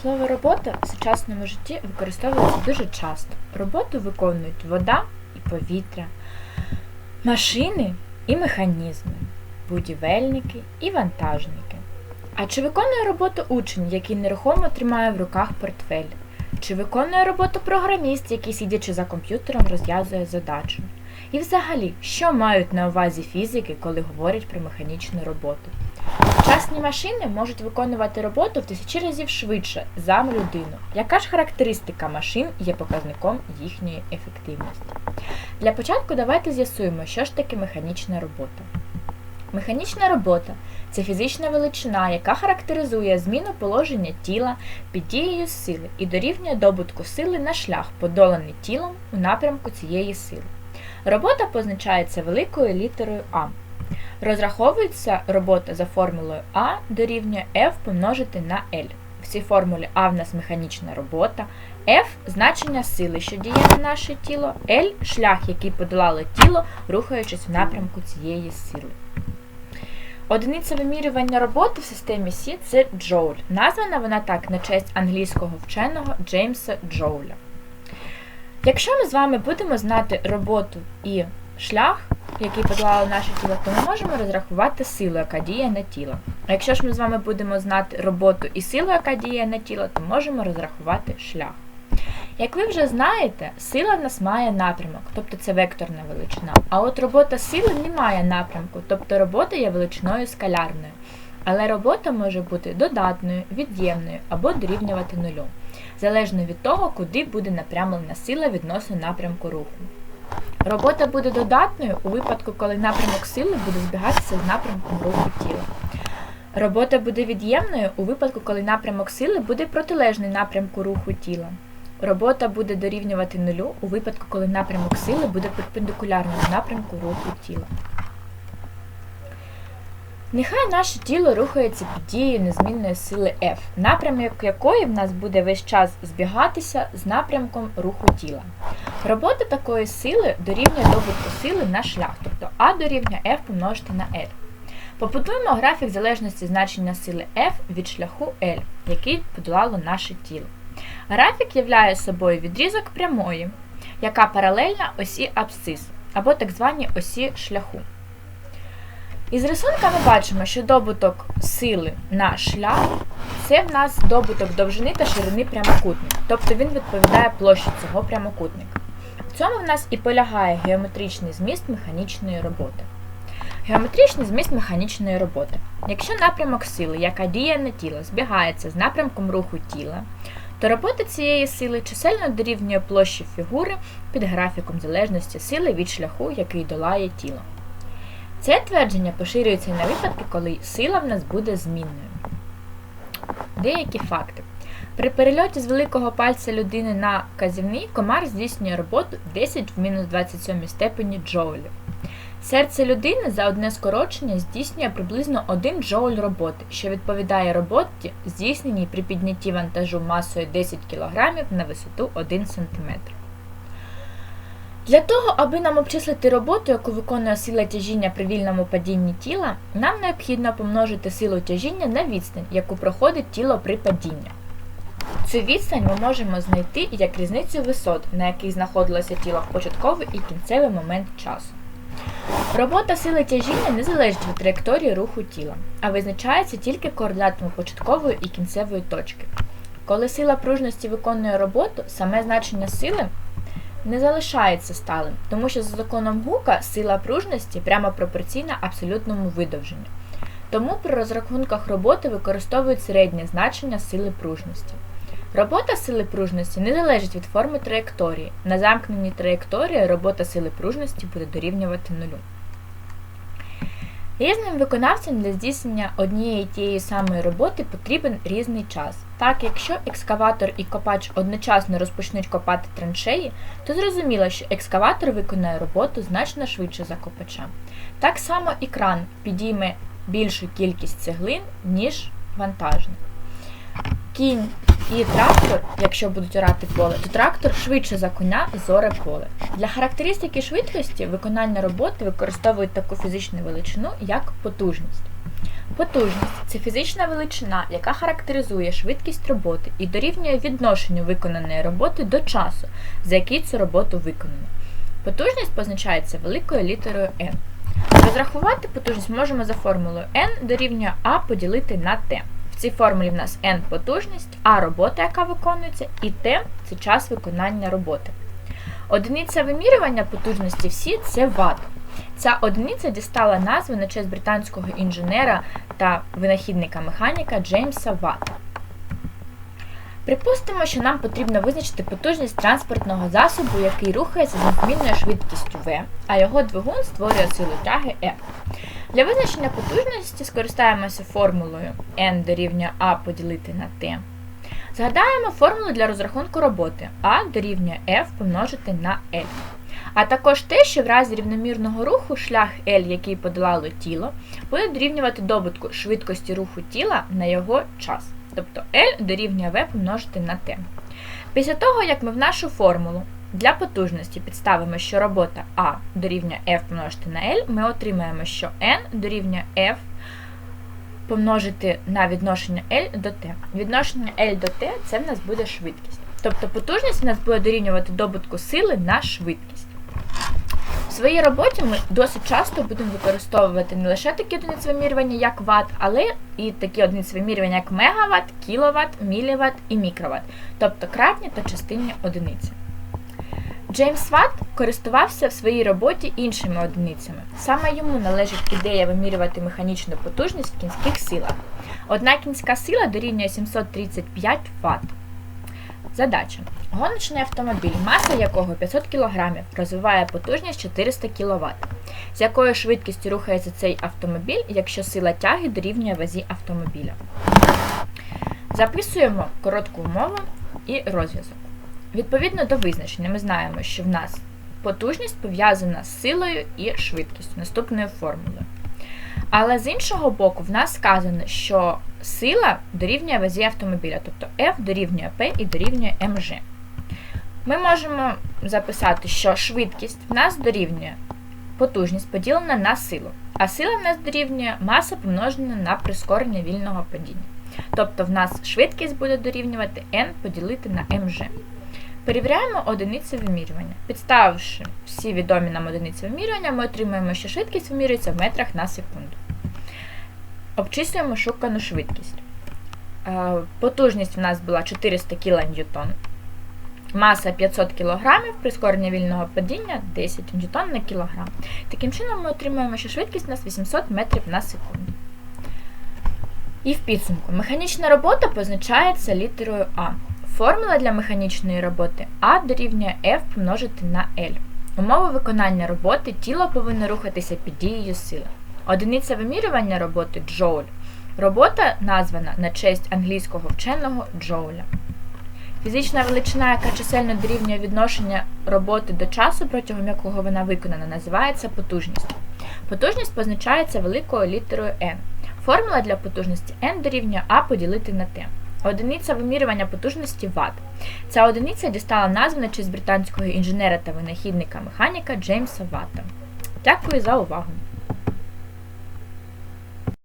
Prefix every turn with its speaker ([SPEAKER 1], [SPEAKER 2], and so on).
[SPEAKER 1] Слово робота в сучасному житті використовується дуже часто. Роботу виконують вода і повітря, машини і механізми, будівельники і вантажники. А чи виконує роботу учень, який нерухомо тримає в руках портфель? Чи виконує роботу програміст, який, сидячи за комп'ютером, розв'язує задачу? І взагалі, що мають на увазі фізики, коли говорять про механічну роботу? Сучасні машини можуть виконувати роботу в тисячі разів швидше за людину. Яка ж характеристика машин є показником їхньої ефективності? Для початку давайте з'ясуємо, що ж таке механічна робота. Механічна робота це фізична величина, яка характеризує зміну положення тіла під дією сили і дорівнює добутку сили на шлях, подоланий тілом у напрямку цієї сили. Робота позначається великою літерою А. Розраховується робота за формулою А дорівнює F помножити на L. В цій формулі А в нас механічна робота, F значення сили, що діє на наше тіло, L шлях, який подолало тіло, рухаючись в напрямку цієї сили. Одиниця вимірювання роботи в системі Сі це джоуль. Названа вона так на честь англійського вченого Джеймса Джоуля. Якщо ми з вами будемо знати роботу і шлях, який подолало наше тіло, то ми можемо розрахувати силу, яка діє на тіло. А якщо ж ми з вами будемо знати роботу і силу, яка діє на тіло, то можемо розрахувати шлях. Як ви вже знаєте, сила в нас має напрямок, тобто це векторна величина. А от робота сили не має напрямку, тобто робота є величиною скалярною. Але робота може бути додатною, від'ємною або дорівнювати нулю, залежно від того, куди буде напрямлена сила відносно напрямку руху. Робота буде додатною у випадку, коли напрямок сили буде збігатися з напрямком руху тіла. Робота буде від'ємною у випадку, коли напрямок сили буде протилежний напрямку руху тіла. Робота буде дорівнювати нулю у випадку, коли напрямок сили буде перпендикулярним напрямку руху тіла. Нехай наше тіло рухається під дією незмінної сили F, напрямок якої в нас буде весь час збігатися з напрямком руху тіла. Робота такої сили дорівнює добутку сили на шлях, тобто А дорівнює F помножити на L. Побудуємо графік залежності значення сили F від шляху L, який подолало наше тіло. Графік являє собою відрізок прямої, яка паралельна осі абсцис, або так званій осі шляху. Із рисунка ми бачимо, що добуток сили на шлях це в нас добуток довжини та ширини прямокутника, тобто він відповідає площі цього прямокутника. Цьому в нас і полягає геометричний зміст механічної роботи. Геометричний зміст механічної роботи. Якщо напрямок сили, яка діє на тіло, збігається з напрямком руху тіла, то робота цієї сили чисельно дорівнює площі фігури під графіком залежності сили від шляху, який долає тіло. Це твердження поширюється на випадки, коли сила в нас буде змінною. Деякі факти. При перельоті з великого пальця людини на казівний комар здійснює роботу 10 в мінус 27 степені джоулів. Серце людини за одне скорочення здійснює приблизно 1 джоуль роботи, що відповідає роботі, здійсненій при піднятті вантажу масою 10 кг на висоту 1 см. Для того, аби нам обчислити роботу, яку виконує сила тяжіння при вільному падінні тіла, нам необхідно помножити силу тяжіння на відстань, яку проходить тіло при падінні. Цю відстань ми можемо знайти як різницю висот, на яких знаходилося тіло в початковий і кінцевий момент часу. Робота сили тяжіння не залежить від траєкторії руху тіла, а визначається тільки координатами початкової і кінцевої точки. Коли сила пружності виконує роботу, саме значення сили не залишається сталим, тому що за законом Гука сила пружності прямо пропорційна абсолютному видовженню. Тому при розрахунках роботи використовують середнє значення сили пружності. Робота сили пружності не залежить від форми траєкторії. На замкненій траєкторії робота сили пружності буде дорівнювати нулю. Різним виконавцям для здійснення однієї тієї самої роботи потрібен різний час. Так, якщо екскаватор і копач одночасно розпочнуть копати траншеї, то зрозуміло, що екскаватор виконає роботу значно швидше за копача. Так само і кран підійме більшу кількість цеглин, ніж вантажник. Кінь і трактор, якщо будуть орати поле, то трактор швидше за коня зоре поле. Для характеристики швидкості виконання роботи використовують таку фізичну величину, як потужність. Потужність це фізична величина, яка характеризує швидкість роботи і дорівнює відношенню виконаної роботи до часу, за який цю роботу виконано. Потужність позначається великою літерою n. Розрахувати потужність можемо за формулою n дорівнює a поділити на t. В цій формулі в нас n потужність, а робота, яка виконується, і t це час виконання роботи. Одиниця вимірювання потужності всі це ватт. Ця одиниця дістала назву на честь британського інженера та винахідника механіка Джеймса Ватта. Припустимо, що нам потрібно визначити потужність транспортного засобу, який рухається з незмінною швидкістю v, а його двигун створює силу тяги F. Для визначення потужності скористаємося формулою n дорівнює a поділити на t. Згадаємо формулу для розрахунку роботи a дорівнює F помножити на L. А також те, що в разі рівномірного руху шлях L, який подолало тіло, буде дорівнювати добутку швидкості руху тіла на його час. Тобто L дорівнює V помножити на T. Після того, як ми в нашу формулу для потужності підставимо, що робота А дорівнює F помножити на L, ми отримаємо, що N дорівнює F помножити на відношення L до T. Відношення L до T це в нас буде швидкість. Тобто потужність в нас буде дорівнювати добутку сили на швидкість. В своїй роботі ми досить часто будемо використовувати не лише такі одиниці вимірювання, як Вт, але і такі одиниці вимірювання, як мегаватт, кіловат, міліватт і мікроватт, тобто кратні та частинні одиниці. Джеймс Ватт користувався в своїй роботі іншими одиницями. Саме йому належить ідея вимірювати механічну потужність в кінських силах. Одна кінська сила дорівнює 735 Вт. Задача. Гоночний автомобіль, маса якого 500 кг, розвиває потужність 400 кВт. З якою швидкістю рухається цей автомобіль, якщо сила тяги дорівнює вазі автомобіля. Записуємо коротку умову і розв'язок. Відповідно до визначення, ми знаємо, що в нас потужність пов'язана з силою і швидкістю наступною формулою. Але з іншого боку, в нас сказано, що сила дорівнює вазі автомобіля, тобто F дорівнює P і дорівнює mg. Ми можемо записати, що швидкість в нас дорівнює потужність поділена на силу, а сила в нас дорівнює маса помножена на прискорення вільного падіння. Тобто в нас швидкість буде дорівнювати n поділити на mg. Перевіряємо одиниці вимірювання. Підставивши всі відомі нам одиниці вимірювання, ми отримуємо, що швидкість вимірюється в метрах на секунду. Обчислюємо шукану швидкість. Е, Потужність в нас була 400 кН, маса 500 кг, прискорення вільного падіння 10 Н на кілограм. Таким чином ми отримуємо, що швидкість у нас 800 метрів на секунду. І в підсумку, механічна робота позначається літерою А. Формула для механічної роботи А дорівнює F помножити на L. Умова виконання роботи тіло повинно рухатися під дією сили. Одиниця вимірювання роботи джоуль. Робота названа на честь англійського вченого Джоуля. Фізична величина, яка чисельно дорівнює відношення роботи до часу, протягом якого вона виконана, називається потужністю. Потужність позначається великою літерою N. Формула для потужності N дорівнює А поділити на T. Одиниця вимірювання потужності Вт. Ця одиниця дістала назву на честь британського інженера та винахідника механіка Джеймса Ватта. Дякую за увагу!